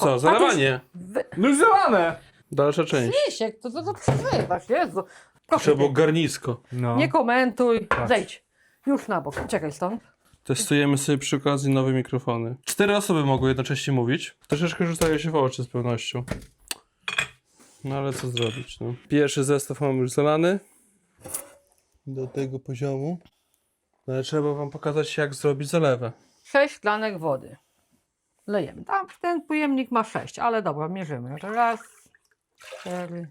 No co, zalewanie. Wy... No już zalane! Dalsza część. Misiek, to co to przeżywasz, Jezu. Proszę Trzeba było garnisko. No. nie komentuj, Patrz. zejdź. Już na bok, czekaj stąd. Testujemy sobie przy okazji nowe mikrofony. Cztery osoby mogły jednocześnie mówić. Troszeczkę rzucają się w oczy z pewnością. No ale co zrobić, no. Pierwszy zestaw mamy już zalany. Do tego poziomu. No ale trzeba wam pokazać jak zrobić zalewę. Sześć szklanek wody. Lejemy. Tam ten pojemnik ma sześć, ale dobra, mierzymy. Raz, cztery,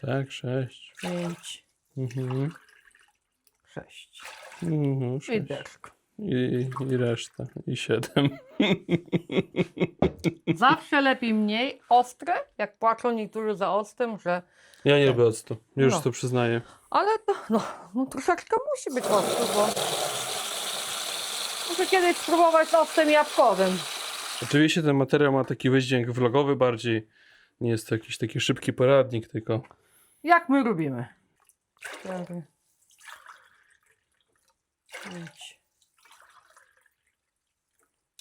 Tak, sześć. pięć, Mhm. sześć. Mhm, I sześć. deszk. I, I reszta. I siedem. Zawsze lepiej mniej ostre, jak płaczą niektórzy za ostrym, że Ja nie lubię octu. Już No. to przyznaję. Ale to, no, no troszeczkę musi być ostry, bo muszę kiedyś spróbować z octem jabłkowym. Oczywiście ten materiał ma taki wydźwięk vlogowy bardziej. Nie jest to jakiś taki szybki poradnik, tylko Jak my lubimy. Cztery. Pięć.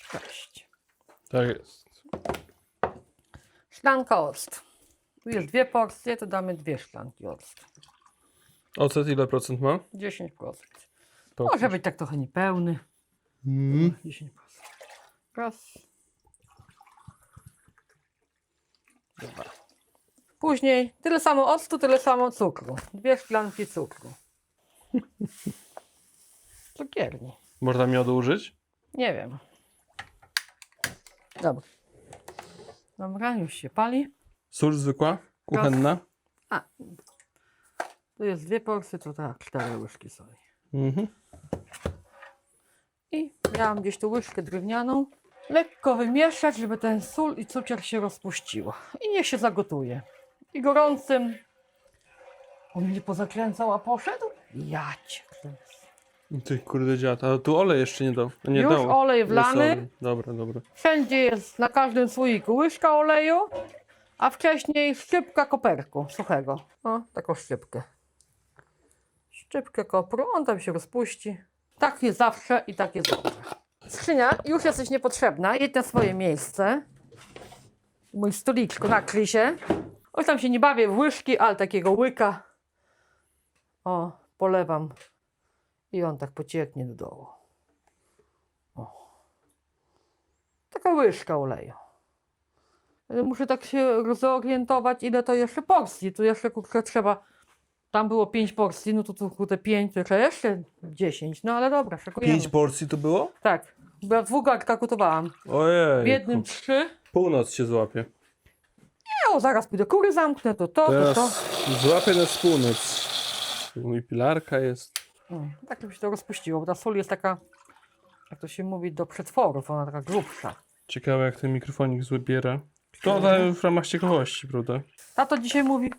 Sześć. tak jest. Szklanka octu. Tu jest dwie porcje, to damy dwie szklanki octu. Ocet ile procent ma? 10%. Pokaż. Może być tak trochę niepełny. Mm. 10%. Raz. Dwa. Później tyle samo octu, tyle samo cukru. Dwie szklanki cukru. Cukierni. Można miodu użyć? Nie wiem. Dobra. Dobra, już się pali. Sól zwykła? Kuchenna? A. Tu jest dwie porcje, to tak, cztery łyżki soli. Mhm. I miałam gdzieś tu łyżkę drewnianą. Lekko wymieszać, żeby ten sól i cukier się rozpuściło. I niech się zagotuje. I gorącym... On mnie pozakręcał, a poszedł? Ja cię kręcę. Ty kurde dziad, a tu olej jeszcze nie dał. Nie Już dał. olej Jest wlany. olej. Dobra, dobra. Wszędzie jest na każdym słoiku łyżka oleju, a wcześniej szczypka koperku suchego. O, taką szczypkę. Szczypkę kopru, on tam się rozpuści. Tak jest zawsze i tak jest dobrze. Skrzynia już jesteś niepotrzebna, jedź na swoje miejsce. Mój stoliczku nakryj się. Oj, tam się nie bawię w łyżki, ale takiego łyka. O, polewam. I on tak pocieknie do dołu. Taka łyżka oleju. Muszę tak się zorientować, ile to jeszcze porcji. Tu jeszcze kurczę trzeba. Tam było 5 porcji, no to tu kurde 5, to jeszcze 10. No ale dobra, szykujemy. Pięć porcji to było? Tak. Bo ja w dwóch garnkach gotowałam. Ojej. W jednym trzy. Północ się złapie. Nie, o, zaraz pójdę kury zamknę, to to, to Teraz to. złapie nas północ. Tu Mój pilarka jest. Mm, tak by się to rozpuściło, bo ta sól jest taka, jak to się mówi, do przetworów, ona taka grubsza. Ciekawe jak ten mikrofonik zbiera. To w ramach ciekawości, prawda? Tato dzisiaj mówi,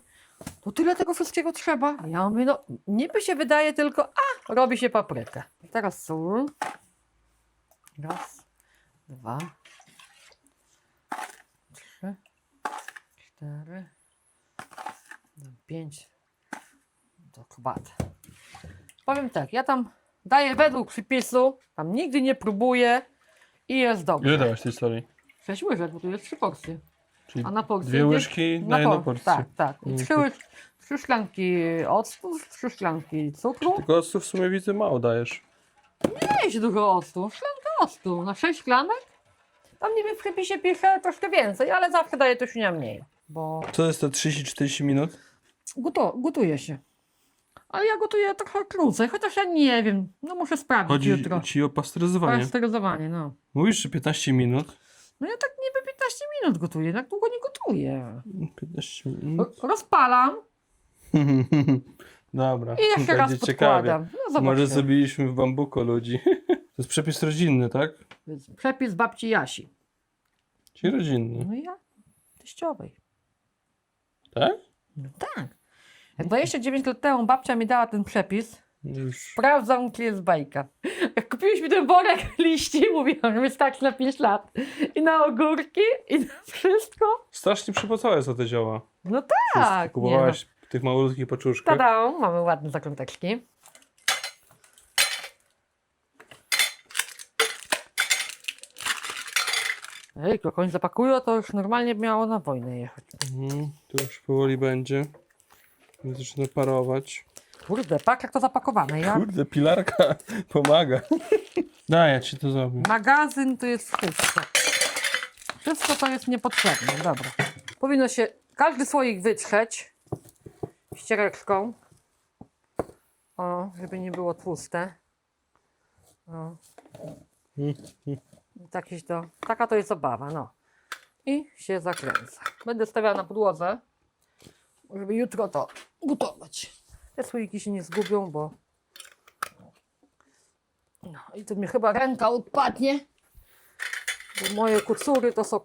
to tyle tego wszystkiego trzeba. Ja mówię, no niby się wydaje tylko, a robi się paprykę. Teraz sól. Raz, dwa, trzy, cztery, no, pięć. To kbat. Powiem tak, ja tam daję według przypisu, tam nigdy nie próbuję i jest dobrze. Ile dałaś tej soli? Sześć łyżek, bo tu jest trzy porcje. Czyli A na porcję? dwie łyżki na, jedną por- porcję. Tak, tak. I Mhm. trzy, trzy szklanki octu, trzy szklanki cukru. Tylko octu w sumie widzę mało dajesz. Nie jest dużo octu, szklanka octu na sześć szklanek. Tam niby w przepisie pisze troszkę więcej, ale zawsze daje to świnia mniej. Bo Co jest to 30-40 minut? goto, gotuje się. Ale ja gotuję trochę krócej, chociaż ja nie wiem. No muszę sprawdzić Chodzi jutro. ci o pasteryzowanie. Pasteryzowanie, no. Mówisz, że 15 minut? No ja tak niby 15 minut gotuję, tak długo nie gotuję. 15 minut. Ro- Rozpalam Dobra. i jeszcze raz będzie ciekawie. podkładam. No Może zrobiliśmy w bambuko ludzi. To jest przepis rodzinny, tak? Przepis babci Jasi. Czyli rodzinny. No i ja teściowej. Tak? No tak. Jak 29 lat temu babcia mi dała ten przepis, Już. sprawdzam, czy jest bajka. Jak kupiłeś ten worek liści, mówiłam, że wystarczy na 5 lat. I na ogórki, i na wszystko. Strasznie przypłacałe za te zioła. No tak. No. Kupowałaś w tych malutkich paczuszkach. Tada, mamy ładne zakręteczki. Ej, jak oni zapakują, to już normalnie miało na wojnę jechać. Mhm, tu już powoli będzie. Zaczyna parować. Kurde, patrz jak to zapakowane. Ja... Kurde, pilarka pomaga. Daj, ja ci to zrobię. Magazyn to jest wszystko. Wszystko to jest niepotrzebne, dobra. Powinno się każdy słoik wytrzeć ściereczką. O, żeby nie było tłuste. O. I Takieś to, taka to jest zabawa, no. I się zakręca. Będę stawiała na podłodze, żeby jutro to gotować. Te słoiki się nie zgubią, bo... No i tu mi chyba ręka odpadnie. Bo moje kocury to są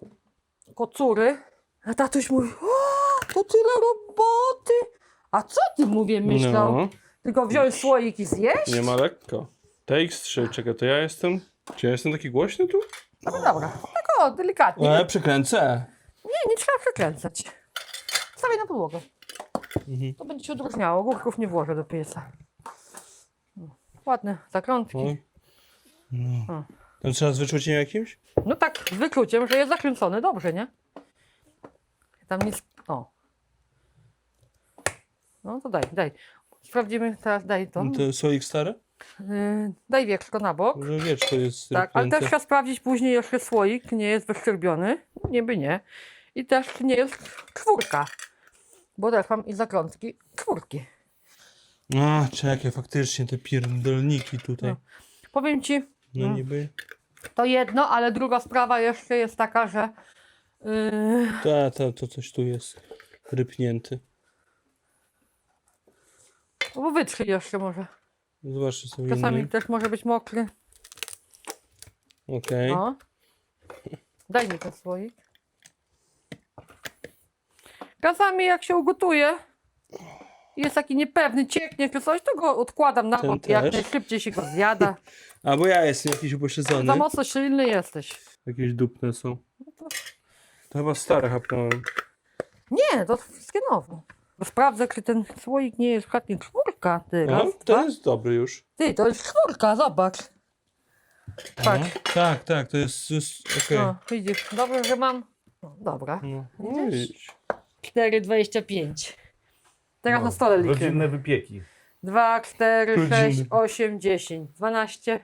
kocury. A tatuś mówi, o, to tyle roboty. A co ty, mówię, myślał? No, Tylko wziąć słoik i zjeść? nie ma lekko. TX3, czekaj, to ja jestem... Czy ja jestem taki głośny tu? No dobra, tak o, delikatnie. Ale przekręcę. Nie, nie trzeba przekręcać. Stawię na podłogę. Mhm. To będzie się odróżniało. Ogórków nie włożę do pieca. Ładne zakrątki. No. O. To trzeba z wyczuciem jakimś? No tak, z wykluciem, że jest zakręcony dobrze, nie? Tam nic. O. No to daj, daj. Sprawdzimy teraz, daj to. No to słoik stary? Yy, daj wieczko na bok. Może wiesz, to jest Tak, ale też trzeba sprawdzić później jeszcze słoik, nie jest wyszczerbiony. Niby nie. I też nie jest czwórka. Bo też mam i zakrątki czwórki. A, czekaj, faktycznie te pierdolniki tutaj. No. Powiem ci, No Mm. niby. to jedno, ale druga sprawa jeszcze jest taka, że yy, Ta, ta, to coś tu jest rypnięty. no bo wytrzyj jeszcze może. Zobaczcie sobie Czasami inny. też może być mokry. Okej. No. Daj mi ten słoik. Czasami jak się ugotuje i jest taki niepewny, cieknie czy coś, to go odkładam na Ten bok. Jak też? najszybciej się go zjada. A bo ja jestem jakiś upośledzony. Za mocno silny jesteś. Jakieś dupne są. To chyba stare hapnąłem. Nie, to wszystkie nowe. Sprawdzę, czy ten słoik nie jest przykład czwórka. Ty, No, raz, to dwa. jest dobry już. Ty, to jest czwórka, zobacz. Tak. No, tak, tak, to jest, jest okej. No, widzisz, dobrze, że mam. No, dobra. No, Widzisz? idź. 4,25. Teraz na stole liczymy. Rodzinne wypieki. 2, 4, 6, Rodziny. 8, 10, 12,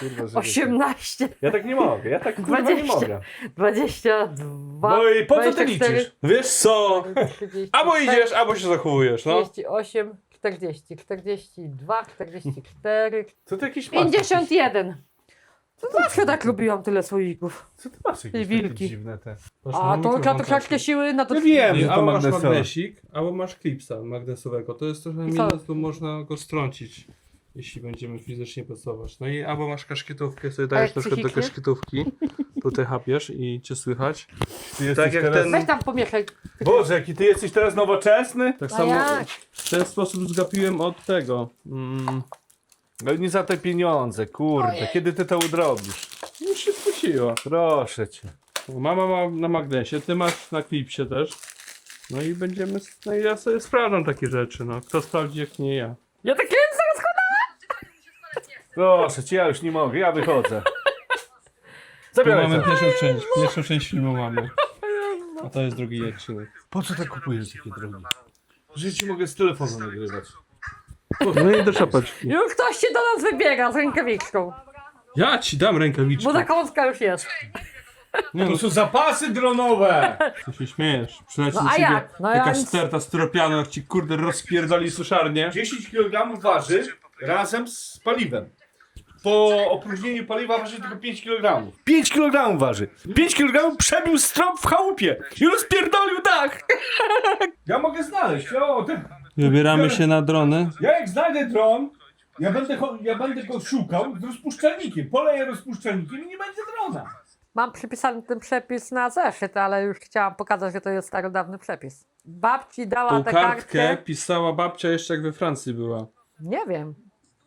Kurwa, że 18, Ja tak nie mogę, ja tak kurwa nie 20. mogę. 22, No i po co ty 24, liczysz? Wiesz co? 30, Albo idziesz, albo się zachowujesz, no. 38, 40, 42, 44, Co ty jakieś masz? 51. To zawsze tak lubiłam tyle słoików. Co ty masz jakieś wilki. takie dziwne te? A to trzeba troszeczkę siły na to. Ja wiem, że to Albo masz magnesowe. magnesik, albo masz klipsa magnesowego. To jest trochę co? minus, bo można go strącić, jeśli będziemy fizycznie pracować. No i albo masz kaszkietówkę, sobie dajesz jak na przykład do psychicznie? kaszkietówki, tutaj hapiesz i cię słychać. Ty jesteś jak teraz... ten- Weź tam pomieszaj. Boże, jaki ty jesteś teraz nowoczesny? Tak A samo jak? w ten sposób zgapiłem od tego. Mm, No nie za te pieniądze, kurde. Ojej. Kiedy ty to udrobisz? już się spociło. Proszę cię. Mama ma na magnesie, ty masz na klipsie też. No i będziemy. No i ja sobie sprawdzam takie rzeczy, no. Kto sprawdzi, jak nie ja. Ja tak rozkładam. Proszę cię, ja już nie mogę, ja wychodzę. Tu Zabieraj mamy to. pierwszą część. Pierwszą część filmu mamy. A to jest drugi odcinek. Po co tak kupujesz takie drogi? Że ci mogę z telefonu nagrywać. No i do czapeczki. Już ktoś się do nas wybiega z rękawiczką. Ja ci dam rękawiczkę. Bo zakąska już jest. Nie, no, To są zapasy dronowe! ty się śmiejesz. Przyleci No a ciebie jak? No ja jakaś nic- sterta styropianu, jak ci kurde rozpierdoli suszarnię. 10 kg waży razem z paliwem. Po opróżnieniu paliwa waży tylko 5 kg. 5 kg waży. 5 kg przebił strop w chałupie i rozpierdolił dach. Ja mogę znaleźć. O, ten, Wybieramy się na drony. ja jak znajdę dron, ja będę, cho- ja będę go szukał z rozpuszczalnikiem. Poleję rozpuszczalnikiem i nie będzie drona. Mam przypisany ten przepis na zeszyt, ale już chciałam pokazać, że to jest starodawny przepis. Babci dała Tą tę kartkę kartkę. pisała babcia jeszcze jak we Francji była. Nie wiem.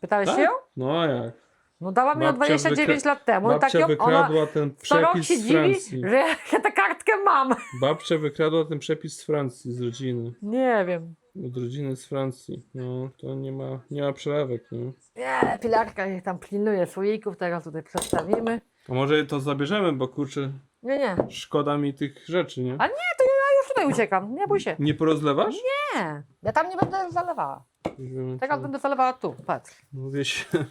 Pytałeś Tak? się ją? No jak? No dała mi ją Babcia 29 wykra- lat temu. i tak Babcia ją, ona wykradła ten co rok przepis się z dziwi, Francji. że ja tę kartkę mam. Babcia wykradła ten przepis z Francji, z rodziny. Nie wiem. Od rodziny z Francji. No, to nie ma, nie ma przelewek, no. Nie, pilarka niech tam pilnuje słoików, teraz tutaj przedstawimy. A może to zabierzemy, bo kurczę, Nie, nie. Szkoda mi tych rzeczy, nie? A nie, to ja już tutaj uciekam. Nie bój się. Nie porozlewasz? Nie. Ja tam nie będę zalewała. Wiemy, Teraz będę zalewała tu. Patrz. Mówię się,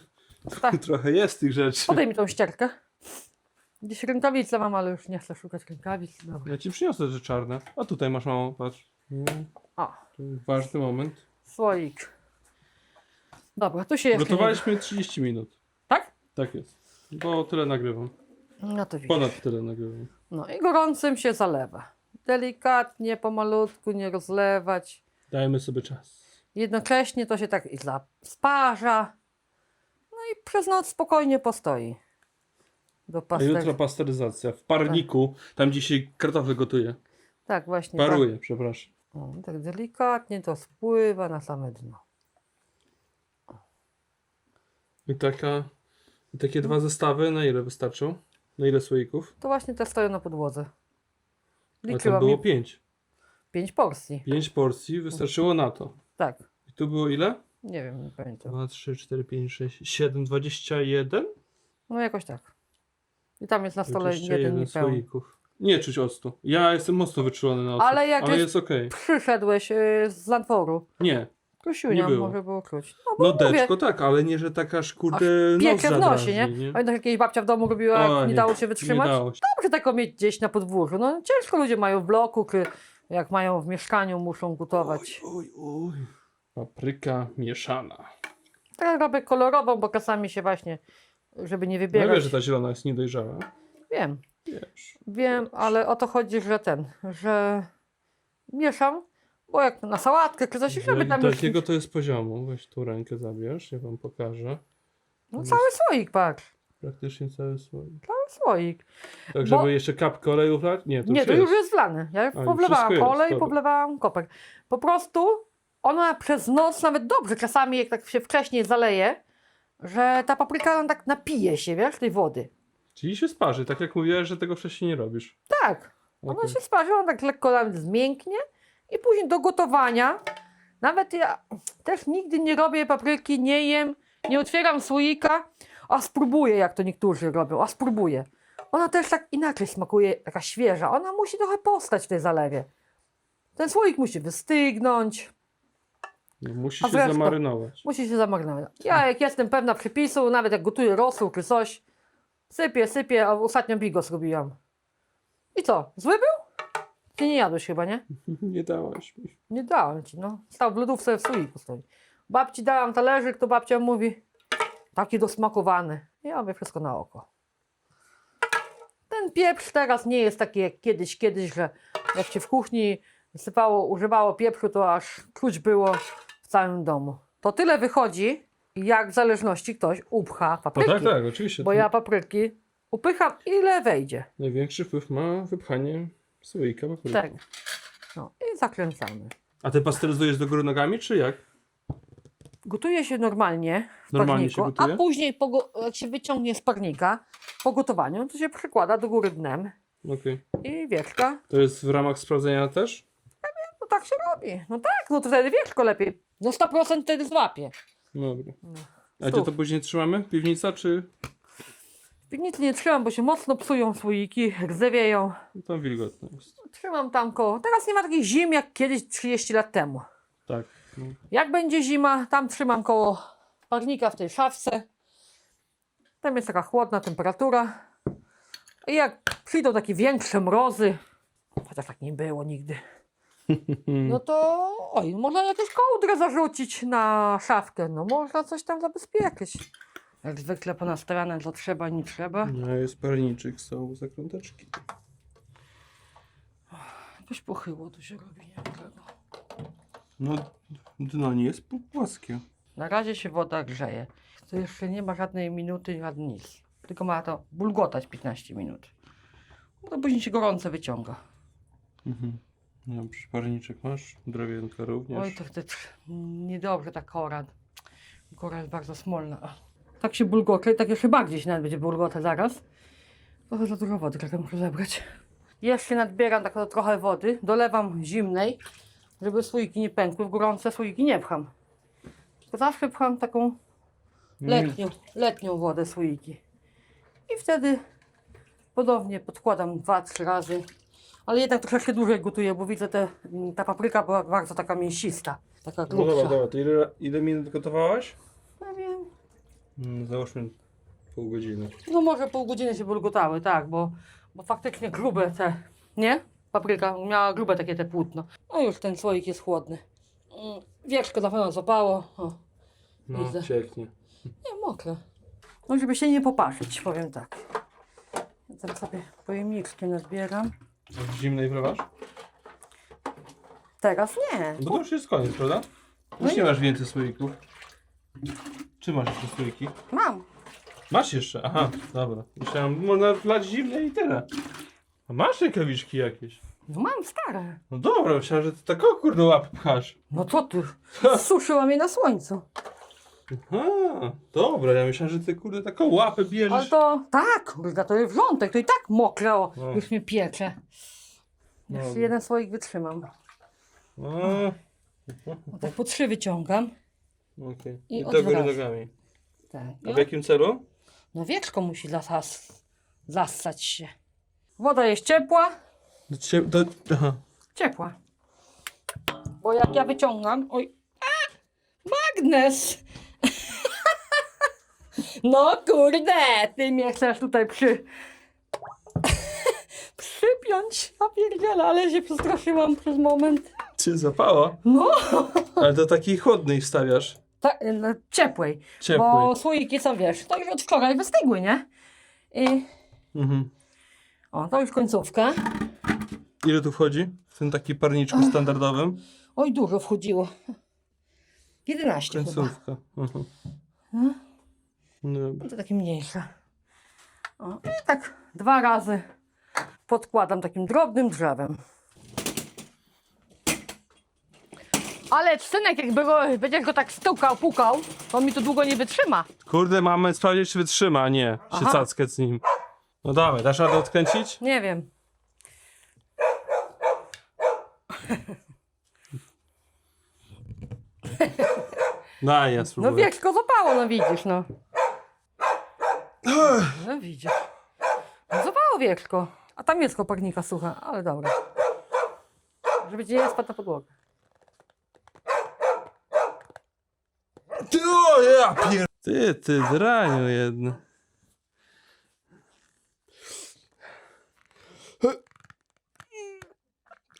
Tak. trochę jest tych rzeczy. Podaj mi tą ścierkę. Gdzieś rękawice mam, ale już nie chcę szukać rękawic. Dobra. Ja ci przyniosę rzeczy czarne. A tutaj masz małą, patrz. Mm, O, Ważny moment. słoik. Dobra, tu się jeszcze nie... Gotowaliśmy 30 minut. Tak? Tak jest. Bo tyle nagrywam. No to widzisz. Ponad tyle nagrywam. No i gorącym się zalewa. Delikatnie, pomalutku, nie rozlewać. Dajmy sobie czas. Jednocześnie to się tak i za- sparza. No i przez noc spokojnie postoi. Do A jutro pasteryzacja. W parniku. Tam dzisiaj kartofle gotuję. Tak, właśnie. Paruję, przepraszam. Tak, o, tak delikatnie to spływa na same dno. I taka, i takie dwa zestawy na ile wystarczą? Na ile słoików? To właśnie te stoją na podłodze. A tam Liczyłam było mi pięć. pięć porcji. Pięć porcji wystarczyło na to. Tak. I tu było ile? Nie wiem, nie pamiętam. 2, 3, 4, 5, 6, 7, 21? No jakoś tak. I tam jest na stole jeden 21 niepełny. słoików. Nie czuć octu. Ja jestem mocno wyczulony na octu. Ale jak ale jest- okej. Przyszedłeś y, z Lantworu. Nie. Nie było. może było czuć. No bo No mówię, deczko tak, ale nie, że taka szkurde nos piekę w nosie, nie? zadrażni, nie? Pamiętasz, jak kiedyś babcia w domu robiła, jak O, nie nie. dało się Nie wytrzymać? dało się. Dobrze taką mieć gdzieś na podwórzu. No ciężko ludzie mają w bloku, czy jak mają w mieszkaniu, muszą gotować. Oj, oj. Papryka mieszana. Ja robię kolorową, bo czasami się właśnie, żeby nie No wybierać. wiesz, że ta zielona jest niedojrzała. Wiem, Wiesz. wiem, ale o to chodzi, że ten, że mieszam, bo jak na sałatkę, czy coś, żeby tam już... Takiego to jest poziomu. Weź tu rękę zabierz, ja wam pokażę. No cały słoik, patrz. Praktycznie cały słoik. Cały słoik. Tak, Bo- żeby jeszcze kapkę oleju wlać? Nie, to Nie, już to jest. już jest wlane. Ja już powlewałam jest, olej, dobra. powlewałam koper. Po prostu ona przez noc nawet dobrze, czasami jak tak się wcześniej zaleje, że ta papryka ona tak napije się, wiesz, tej wody. Czyli się sparzy, tak jak mówiłeś, że tego wcześniej nie robisz. Tak. Ona Okej. się sparzy, ona tak lekko nawet zmięknie i później do gotowania. Nawet ja też nigdy nie robię papryki, nie jem, nie otwieram słoika, a spróbuję, jak to niektórzy robią, a spróbuję. Ona też tak inaczej smakuje, taka świeża. Ona musi trochę postać w tej zalewie. Ten słoik musi wystygnąć, No, musi A się zresztą- zamarynować. musi się zamarnować. Ja jak jestem pewna przepisu, nawet jak gotuję rosół czy coś, sypię, sypię, a ostatnio bigos robiłam. I co, zły był? Ty nie jadłeś chyba, nie? Nie dałaś mi. Nie dałem ci, no. Stał w lodówce w słoiku stoi. Babci dałam talerzyk, to babcia mówi, taki dosmakowany. Ja mówię wszystko na oko. Ten pieprz teraz nie jest taki jak kiedyś, kiedyś, że jak się w kuchni sypało, używało pieprzu, to aż czuć było w całym domu. To tyle wychodzi, jak w zależności ktoś upcha No papryki. tak, tak, oczywiście. Bo ja papryki upycham ile wejdzie. Największy wpływ ma wypchanie słoika papryki. Tak. No i zakręcamy. A ty pasteryzujesz do góry nogami, czy jak? Gotuje się normalnie w Normalnie się parniku, gotuje? a później po, jak się wyciągnie z parnika po gotowaniu, to się przykłada do góry dnem Okej. i wieczka. To jest w ramach sprawdzenia też? No tak się robi. No tak, no to wtedy wieczko lepiej. No 100% wtedy złapie. Dobra. A Stów. gdzie to później trzymamy? Piwnica czy... Piwnicy nie trzymam, bo się mocno psują słoiki, rdzewieją. No, Tam wilgotne jest. Trzymam tam koło. Teraz nie ma takich zim jak kiedyś 30 lat temu. Tak. No. Jak będzie zima, tam trzymam koło parnika w tej szafce. Tam jest taka chłodna temperatura. I jak przyjdą takie większe mrozy, chociaż tak nie było nigdy, no to oj, można jakąś kołdrę zarzucić na szafkę. No można coś tam zabezpieczyć. Jak zwykle ponastawiane, co trzeba, nie trzeba. No jest parniczyk, są zakrąteczki. Coś pochyło tu się robi, nie wiem czego. No, dno nie jest płaskie. Na razie się woda grzeje. To jeszcze nie ma żadnej minuty, żadnej nic. Tylko ma to bulgotać 15 minut. No to później się gorące wyciąga. Mhm. Dobrze, parniczek masz, drewienka również. Oj, to wtedy niedobrze ta kora. Kora jest bardzo smolna. Tak się bulgocze, tak jeszcze bardziej się nawet będzie bulgotać zaraz. Trochę za dużo wody, trochę muszę zebrać. Jeszcze nadbieram tak trochę wody, dolewam zimnej, żeby słoiki nie pękły. W gorące słoiki nie pcham. Tylko zawsze pcham taką letnią, letnią wodę słoiki. I wtedy Podobnie podkładam dwa, trzy razy. Ale jednak troszeczkę dłużej gotuję, bo widzę, te, ta papryka była bardzo taka mięsista. Taka No grubsza. dobra, dobra, to ile, ile minut gotowałaś? Ja wiem. Mm, załóżmy pół godziny. No może pół godziny się bulgotały, tak, bo, bo faktycznie grube te, nie? Papryka miała grube takie te płótno. No już ten słoik jest chłodny. Mm, Wieczko na pewno zapało. O, No, Widzę. cieknie. nie, mokre. No żeby się nie poparzyć, powiem tak. Ja tam sobie pojemniczki nazbieram. W zimnej wlewasz? Teraz nie. Bo to już jest koniec, prawda? Już nie masz więcej słoików. Czy masz jeszcze słoiki? Mam. Masz jeszcze? Aha, dobra. Myślałem, można wlać zimne i tyle. A masz rękawiczki jakieś? No mam stare. No dobra, myślałem, że ty tak o kurde łap pchasz. No co ty? Suszyłam je na słońcu. Aha, dobra, ja myślałem, że ty kurde taką łapę Ale bierzesz. to tak, kurde, to jest wrzątek, to i tak mokre, o, No. już mnie piecze. Jeszcze Dobra. jeden słoik wytrzymam. A, No tak po trzy wyciągam. Okej. I I do góry odwracasz. nogami. Tak. A w jakim celu? No wieczko musi zasas, zassać się. Woda jest ciepła, Do, cie- do, aha. ciepła. Bo jak ja wyciągam, oj, a, magnes! No kurde, ty mnie chcesz tutaj przy... przypiąć. Ja pierdzielę, ale się przestraszyłam przez moment. Cię zapało? No, Ale do takiej chłodnej wstawiasz. ta, no ciepłej. Ciepłej. Bo słoiki są, wiesz, to już od wczoraj wystygły, nie? I, Mhm. o, to już końcówka. Ile tu wchodzi? W tym takim parniczku standardowym? Oj, dużo wchodziło. 11 chyba. Końcówka. Mhm. Hmm? Dobra. No to takie mniejsze. O, I tak dwa razy podkładam takim drobnym drzewem. Ale synek, jak było, będziesz go tak stukał, pukał, to mi to długo nie wytrzyma. Kurde, mamy sprawdzić, czy wytrzyma, a nie się Aha. cackę z nim. No dawaj, dasz radę odkręcić? Nie wiem. Daj, ja No spróbuję. wieczko zapało, no widzisz, no. No widzisz. No zapało wieczko. A tam jest kopernika sucha, ale dobra. Żeby ci nie spadł na podłogę. Ty, o, ja pier... Ty, ty, draniu jedny.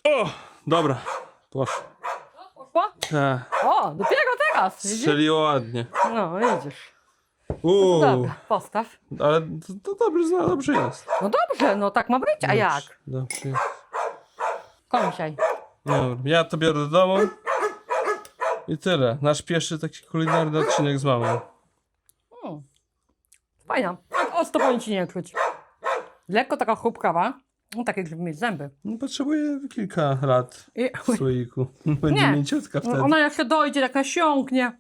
O, dobra. Poszło. Poszło? Tak, O, dopiero teraz. Widzisz? strzeliło ładnie. No, widzisz. Uuu, Dobra, postaw. ale to, to dobrze, no, dobrze jest. No dobrze, no tak ma być, a jak? Dobrze jest. Kończaj. Dobra, ja to biorę do domu. I tyle. Nasz pierwszy taki kulinarny odcinek z mamą. Hmm. Fajna. Tak ostro powinien ci nie czuć. Lekko taka chrupkawa. No takie, żeby mieć zęby. No, potrzebuję kilka lat I w słoiku. Będzie Nie. mięciutka wtedy. ona jak się dojdzie, tak nasiąknie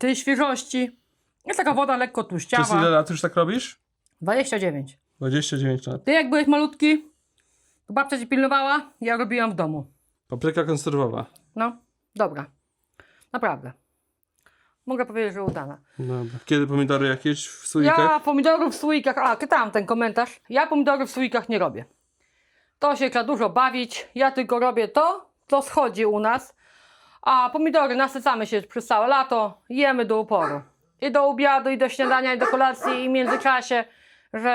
tej świeżości. Jest taka woda lekko Przez tłuściawa. ile lat już tak robisz? 29. 29 lat. Ty jak byłeś malutki, to babcia ci pilnowała, ja robiłam w domu. Papryka konserwowa. No, dobra. Naprawdę. Mogę powiedzieć, że udana. Dobra. Kiedy pomidory jakieś w słoikach? Ja pomidorów w słoikach, a czytałam ten komentarz. Ja pomidorów w słoikach nie robię. To się trzeba dużo bawić. Ja tylko robię to, co schodzi u nas. A pomidory nasycamy się przez całe lato, jemy do uporu. I do obiadu, i do śniadania, i do kolacji, i w międzyczasie, że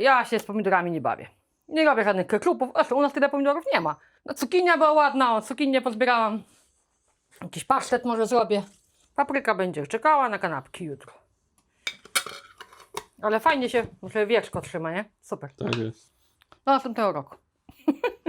ja się z pomidorami nie bawię. Nie robię żadnych keczupów, zresztą u nas tyle pomidorów nie ma. No, cukinia była ładna, o, cukinię pozbierałam. Jakiś pasztet może zrobię. Papryka będzie czekała na kanapki jutro. Ale fajnie się, że wieczko trzyma, nie? Super. Tak jest. Do następnego roku.